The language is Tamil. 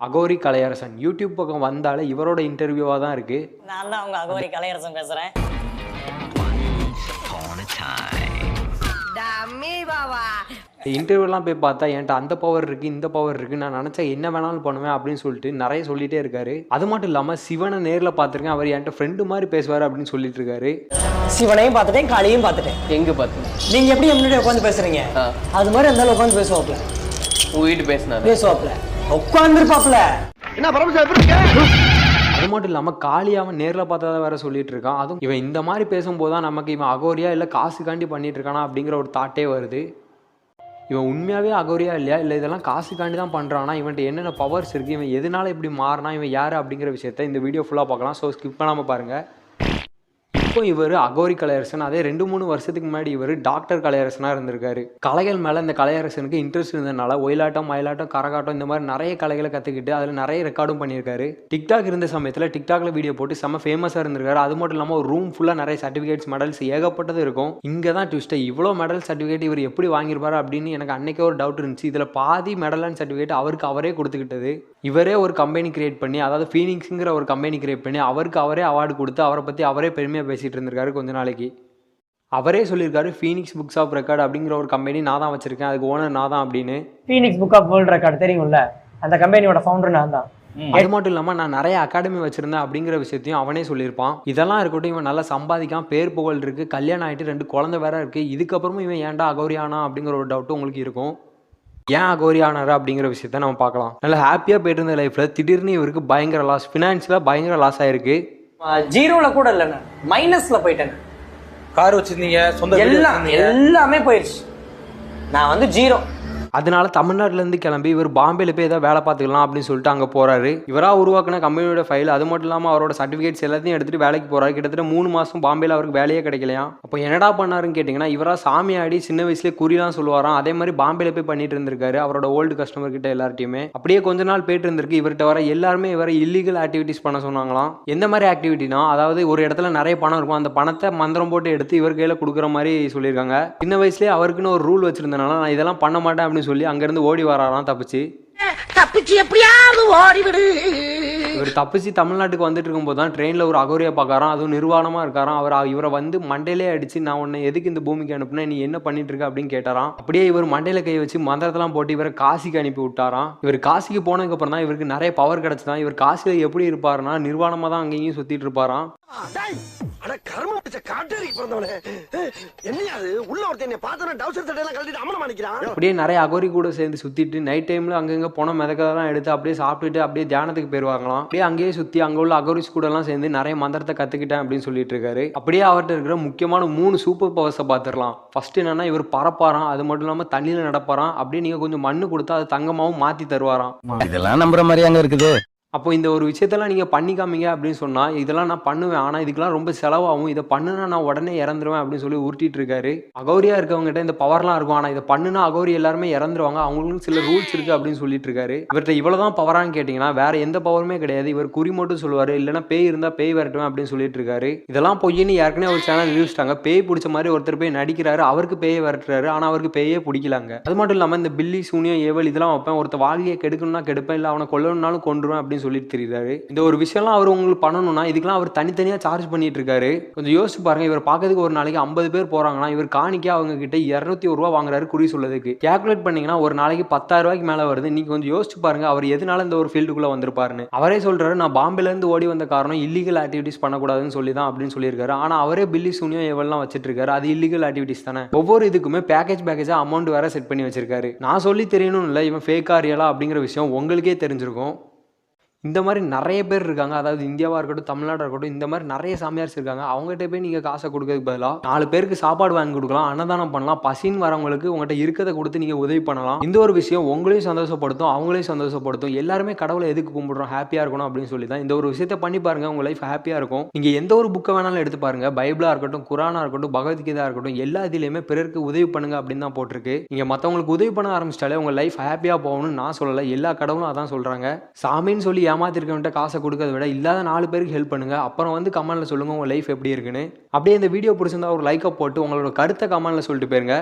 அகோரி கலையரசன். யூடியூப் பக்கம் வந்தாலே இவரோட இன்டர்வியூவாக தான் இருக்குது நான் தான் அவங்க அகோரி கலையரசன் பேசுறேன். இன்டர்வியூலாம் போய் பார்த்தா என்கிட்ட அந்த பவர் இருக்குது இந்த பவர் இருக்குது நான் நினச்சா என்ன வேணாலும் பண்ணுவேன் அப்படின்னு சொல்லிட்டு நிறைய சொல்லிட்டே இருக்காரு. அது மட்டும் இல்லாமல் சிவனை நேரில் பார்த்துருக்கேன். அவர் என்கிட்ட ஃப்ரெண்டு மாதிரி பேசுவார் அப்படின்னு சொல்லிட்டு இருக்காரு. சிவனையும் பார்த்துட்டேன் காளியும் பார்த்துட்டேன். எங்க பார்த்து நீங்க எப்படி முன்னாடி உட்காந்து பேசுறீங்க? ஆ. அது மாதிரி இருந்தாலும் உட்காந்து பேசுவாப்ல. உங்ககிட்ட பேசினாரு. பேசுவாப்ல. உட்காந்துருப்பாப்ல அது மட்டும் இல்லாமல் காளியாவன் நேரில் பார்த்தா வேற சொல்லிட்டு இருக்கான். அதுவும் இவன் இந்த மாதிரி பேசும்போது தான் நமக்கு இவன் அகோரியா இல்லை காசுக்காண்டி பண்ணிட்டு இருக்கானா அப்படிங்கிற ஒரு தாட்டே வருது. இவன் உண்மையாகவே அகோரியா இல்லையா? இல்லை இதெல்லாம் காசுக்காண்டி தான் பண்ணுறானா இவன்ட்ட என்னென்ன பவர்ஸ் இருக்குது இவன் எதனால இப்படி மாறினா? இவன் யார் அப்படிங்கிற விஷயத்த இந்த வீடியோ ஃபுல்லாக பார்க்கலாம். ஸோ ஸ்கிப் பண்ணாமல் பாருங்கள் இப்போ இவர் அகோரி கலையரசன் அதே ரெண்டு மூணு வருஷத்துக்கு முன்னாடி இவர் டாக்டர் கலையரசனாக இருந்திருக்காரு. கலைகள் மேலே இந்த கலையரசனுக்கு இன்ட்ரெஸ்ட் இருந்ததுனால ஒயிலாட்டம் மயிலாட்டம் கரகாட்டம் இந்த மாதிரி நிறைய கலைகளை கற்றுக்கிட்டு அதில் நிறைய ரெக்கார்டும் பண்ணியிருக்காரு. டிக்டாக் இருந்த சமயத்தில் டிக்டாக்ல வீடியோ போட்டு செம்ம ஃபேமஸாக இருந்திருக்காரு. அது மட்டும் இல்லாமல் ஒரு ரூம் ஃபுல்லாக நிறைய சர்டிஃபிகேட்ஸ் மெடல்ஸ் ஏகப்பட்டது இருக்கும். இங்கே தான் ட்விஸ்ட்டு இவ்வளோ மெடல் சர்டிஃபிகேட் இவர் எப்படி வாங்கியிருப்பார் அப்படின்னு எனக்கு அன்னைக்கே ஒரு டவுட் இருந்துச்சு. இதில் பாதி மெடல் அண்ட் சர்டிஃபிகேட் அவருக்கு அவரே கொடுத்துக்கிட்டது. இவரே ஒரு கம்பெனி கிரியேட் பண்ணி அதாவது ஃபீனிக்ஸுங்கிற ஒரு கம்பெனி கிரியேட் பண்ணி அவருக்கு அவரே அவார்டு கொடுத்து அவரை பற்றி அவரே பெருமையாக பேசிகிட்டு இருந்திருக்காரு கொஞ்ச நாளைக்கு. அவரே சொல்லியிருக்காரு ஃபீனிக்ஸ் புக்ஸ் ஆஃப் ரெக்கார்ட் அப்படிங்கிற ஒரு கம்பெனி நான் தான் வச்சிருக்கேன் அதுக்கு ஓனர் நான் தான் அப்படின்னு. Phoenix book of world record தெரியும்ல? அந்த கம்பெனியோட ஃபவுண்டர் நான் தான். அது மட்டும் இல்லாமல் நான் நிறைய அகாடமி வச்சிருந்தேன் அப்படிங்கிற விஷயத்தையும் அவனே சொல்லியிருப்பான். இதெல்லாம் இருக்கட்டும் இவன் நல்லா சம்பாதிக்கான் பேர் புகழ் இருக்கு கல்யாணம் ஆகிட்டு ரெண்டு குழந்தை வேற இருக்கு இதுக்கப்புறமும் இவன் ஏன்டா அகௌரியானா அப்படிங்கிற ஒரு டவுட்டும் உங்களுக்கு இருக்கும். ஏன் அகௌரி ஆனாரு அப்படிங்கிற விஷயத்த நம்ம பார்க்கலாம். நல்லா ஹாப்பியாக போயிட்டு இருந்த லைஃப்பில் திடீர்னு இவருக்கு பயங்கர லாஸ் ஃபினான்ஷியலாக பயங்கர லாஸ் ஆயிருக்கு. ஜீரோல கூட இல்ல நான். மைனஸ்ல போயிட்டேன் கார் வச்சிருந்தீங்க சொந்த எல்லாம். எல்லாமே போயிடுச்சு நான் வந்து ஜீரோ. அதனால தமிழ்நாட்டிலேருந்து கிளம்பி இவர் பாம்பேல போய் ஏதாவது வேலை பார்த்துக்கலாம் அப்படின்னு சொல்லிட்டு அங்கே போகிறாரு இவராக உருவாக்கின கம்பெனியோட ஃபைல் அது மட்டும் இல்லாமல் அவரோட சர்டிஃபிகேட்ஸ் எல்லாத்தையும் எடுத்துட்டு வேலைக்கு போறாரு. கிட்டத்தட்ட மூணு மாதம் பாம்பேல அவருக்கு வேலையே கிடைக்கலையாம் அப்போ என்னடா பண்ணாருன்னு கேட்டிங்கன்னா இவரா சாமி ஆடி சின்ன வயசுலேயே குறிலாம் சொல்லுவாராம். அதே மாதிரி பாம்பேல போய் பண்ணிட்டு இருந்திருக்காரு அவரோட ஓல்டு கஸ்டமர் கிட்ட எல்லார்ட்டையுமே. அப்படியே கொஞ்ச நாள் போயிட்டு இருந்திருக்கு. இவர்கிட்ட வர எல்லாருமே இவரை இல்லீகல் ஆக்டிவிட்டிஸ் பண்ண சொன்னாங்களாம். எந்த மாதிரி ஆக்டிவிட்டினா அதாவது ஒரு இடத்துல நிறைய பணம் இருக்கும். அந்த பணத்தை மந்திரம் போட்டு எடுத்து இவர் கையில் கொடுக்குற மாதிரி சொல்லியிருக்காங்க. சின்ன வயசுலேயே அவருக்குன்னு ஒரு ரூல் வச்சிருந்தனால நான் இதெல்லாம் பண்ண மாட்டேன் அப்படின்னு சொல்லி அங்கேருந்து ஓடி வராராம் தப்பிச்சு. தப்பிச்சு எப்படியாவது ஓடிவிடு. இவர் தப்பிச்சு தமிழ்நாட்டுக்கு வந்துட்டு இருக்கும்போது தான் ட்ரெயினில் ஒரு அகோரியா பார்க்கறான் அதுவும் நிர்வாணமாக இருக்காராம். அவர் இவரை வந்து மண்டையிலே அடிச்சு நான் உன்னை எதுக்கு இந்த பூமிக்கு அனுப்புனேன் நீ என்ன பண்ணிட்டு இருக்க அப்படின்னு கேட்டாராம். அப்படியே இவர் மண்டையில கை வச்சு மந்திரத்தெல்லாம் போட்டு இவரை காசிக்கு அனுப்பி விட்டாராம். இவர் காசிக்கு போனதுக்கு அப்புறம் தான் இவருக்கு நிறைய பவர் கிடைச்சுதான். இவர் காசியில் எப்படி இருப்பாருன்னா நிர்வாணமாக தான் அங்கேயும் சுத்திட்டு இருப்பாராம். அட கர்மம் பிடிச்ச காட்டேரி பிறந்தவனே. என்னையா அது? உள்ள ஒருத்தன் என்னை பார்த்தோன்னா டவுசர் கழட்டிட்டு அப்படியே நிறைய அகோரி கூட சேர்ந்து சுத்திட்டு நைட் டைம்ல அங்கங்க போன மிதக்கதெல்லாம் எடுத்து அப்படியே சாப்பிட்டுட்டு அப்படியே தியானத்துக்கு போயிருவாங்களாம். அப்படியே அங்கேயே சுத்தி அங்க உள்ள அகோரிஸ் கூட எல்லாம் சேர்ந்து நிறைய மந்திரத்தை கத்துக்கிட்டேன் அப்படின்னு சொல்லிட்டு இருக்காரு. அப்படியே அவர்கிட்ட இருக்கிற முக்கியமான மூணு சூப்பர் பவர்ஸை பார்த்துடலாம். ஃபர்ஸ்ட் என்னன்னா இவர் பறப்பாராம். அது மட்டும் இல்லாம தண்ணியில நடப்பாராம். அப்படியே நீங்க கொஞ்சம் மண்ணு கொடுத்தா அது தங்கமாவும் மாத்தி தருவாராம். இதெல்லாம் நம்புற மாதிரி அங்க இருக்குது. அப்போ இந்த ஒரு விஷயத்தெல்லாம் நீங்கள் பண்ணிக்காமீங்க அப்படின்னு சொன்னால் இதெல்லாம் நான் பண்ணுவேன். ஆனால் இதுக்கெல்லாம் ரொம்ப செலவாகும். இதை பண்ணுனா நான் உடனே இறந்துருவேன் அப்படின்னு சொல்லி உருட்டிட்டு இருக்காரு அகௌரியா இருக்கவங்ககிட்ட இந்த பவர்லாம் இருக்கும். ஆனால் இதை பண்ணுனா அகௌரி எல்லாருமே இறந்துருவாங்க. அவங்களுக்கும் சில ரூல்ஸ் இருக்குது அப்படின்னு சொல்லிட்டு இருக்காரு இவர்கிட்ட இவ்வளோதான் பவரான்னு கேட்டிங்கன்னா வேற எந்த பவருமே கிடையாது. இவர் குறி மட்டும் சொல்லுவார். இல்லைன்னா பேய் இருந்தால் பேய் வரட்டுவேன் அப்படின்னு சொல்லிட்டு இருக்காரு இதெல்லாம் பொய்ன்னு ஏற்கனவே ஒரு சேனல் நியூஸ்ட்டாங்க பேய் பிடிச்ச மாதிரி ஒருத்தர் போய் நடிக்கிறாரு. அவருக்கு பேயை விரட்டுறாரு. ஆனால் அவருக்கு பேயே பிடிக்கலாங்க. அது மட்டும் இல்லாமல் இந்த பில்லி சூனியம் ஏவல் இதெல்லாம் வைப்பேன். ஒருத்த வாழ்க்கையை கெடுக்கணும்னா கெடுப்பேன். இல்லை அவனை கொல்லணும்னாலும் கொண்டுருவேன் அப்படின்னு சொல்லிட்டு தெரியுறாரு. இந்த ஒரு விஷயம்லாம் அவர் உங்களுக்கு பண்ணணும்னா இதுக்கெல்லாம் அவர் தனித்தனியாக சார்ஜ் பண்ணிட்டு இருக்காரு கொஞ்சம் யோசிச்சு பாருங்க இவர் பார்க்கறதுக்கு ஒரு நாளைக்கு ஐம்பது பேர் போறாங்கன்னா இவர் காணிக்கை அவங்க கிட்ட இரநூத்தி ஒரு ரூபா வாங்குறாரு குறி சொல்லதுக்கு கேல்குலேட் பண்ணீங்கன்னா ஒரு நாளைக்கு பத்தாயிரம் ரூபாய்க்கு மேலே வருது. நீங்க கொஞ்சம் யோசிச்சு பாருங்க அவர் எதனால இந்த ஒரு ஃபீல்டுக்குள்ள வந்திருப்பாருன்னு. அவரே சொல்றாரு நான் பாம்பேல இருந்து ஓடி வந்த காரணம் இல்லீகல் ஆக்டிவிட்டிஸ் பண்ணக்கூடாதுன்னு சொல்லி தான் அப்படின்னு சொல்லியிருக்காரு. ஆனா அவரே பில்லி சூனியம் எவ்வளவு வச்சிட்டு இருக்காரு அது இல்லீகல் ஆக்டிவிட்டிஸ் தானே. ஒவ்வொரு இதுக்குமே பேக்கேஜ் பேக்கேஜா அமௌண்ட் வேற செட் பண்ணி வச்சிருக்காரு. நான் சொல்லி தெரியணும் இல்லை இவன் ஃபேக்கா ரியலா அப்படிங்கிற விஷயம் உங்களுக்கே தெரிஞ்சிருக்கும். இந்த மாதிரி நிறைய பேர் இருக்காங்க. அதாவது இந்தியாவாக இருக்கட்டும் தமிழ்நாடாக இருக்கட்டும் இந்த மாதிரி நிறைய சாமியார்ஸ் இருக்காங்க. அவங்ககிட்ட போய் நீங்கள் காசை கொடுக்கறதுக்கு பதிலாக நாலு பேருக்கு சாப்பாடு வாங்கி கொடுக்கலாம் அன்னதானம் பண்ணலாம் பசின்னு வரவங்களுக்கு உங்கள்கிட்ட இருக்கிறத கொடுத்து நீங்கள் உதவி பண்ணலாம். இந்த ஒரு விஷயம் உங்களையும் சந்தோஷப்படுத்தும் அவங்களையும் சந்தோஷப்படுத்தும். எல்லாருமே கடவுளை எதுக்கு கும்பிடுறோம்? ஹாப்பியாக இருக்கணும் அப்படின்னு சொல்லி தான் இந்த ஒரு விஷயத்தை பண்ணி பாருங்க. உங்கள் லைஃப் ஹாப்பியாக இருக்கும். நீங்கள் எந்த ஒரு புக்கை வேணாலும் எடுத்து பாருங்க. பைபிளாக இருக்கட்டும் குரானாக இருக்கட்டும் பகவத்கீதா இருக்கட்டும் எல்லா இதுலேயுமே பிறருக்கு உதவி பண்ணுங்க அப்படின்னு தான் போட்டிருக்கு. நீங்கள் மற்றவங்களுக்கு உதவி பண்ண ஆரம்பிச்சிட்டாலே உங்கள் லைஃப் ஹாப்பியாக போகணும்னு நான் சொல்லலை. எல்லா கடவுளும் அதான் சொல்கிறாங்க சாமின்னு சொல்லி ஏமாத்திருக்கவன்ட்ட காசை கொடுக்கறத விட இல்லாத நாலு பேருக்கு ஹெல்ப் பண்ணுங்கள் அப்புறம் வந்து கமெண்ட்ல சொல்லுங்கள் உங்கள் லைஃப் எப்படி இருக்குன்னு. அப்படியே இந்த வீடியோ பிடிச்சிருந்தா ஒரு லைக்கை போட்டு உங்களோட கருத்தை கமெண்ட்டில் சொல்லிட்டு போயிருங்க.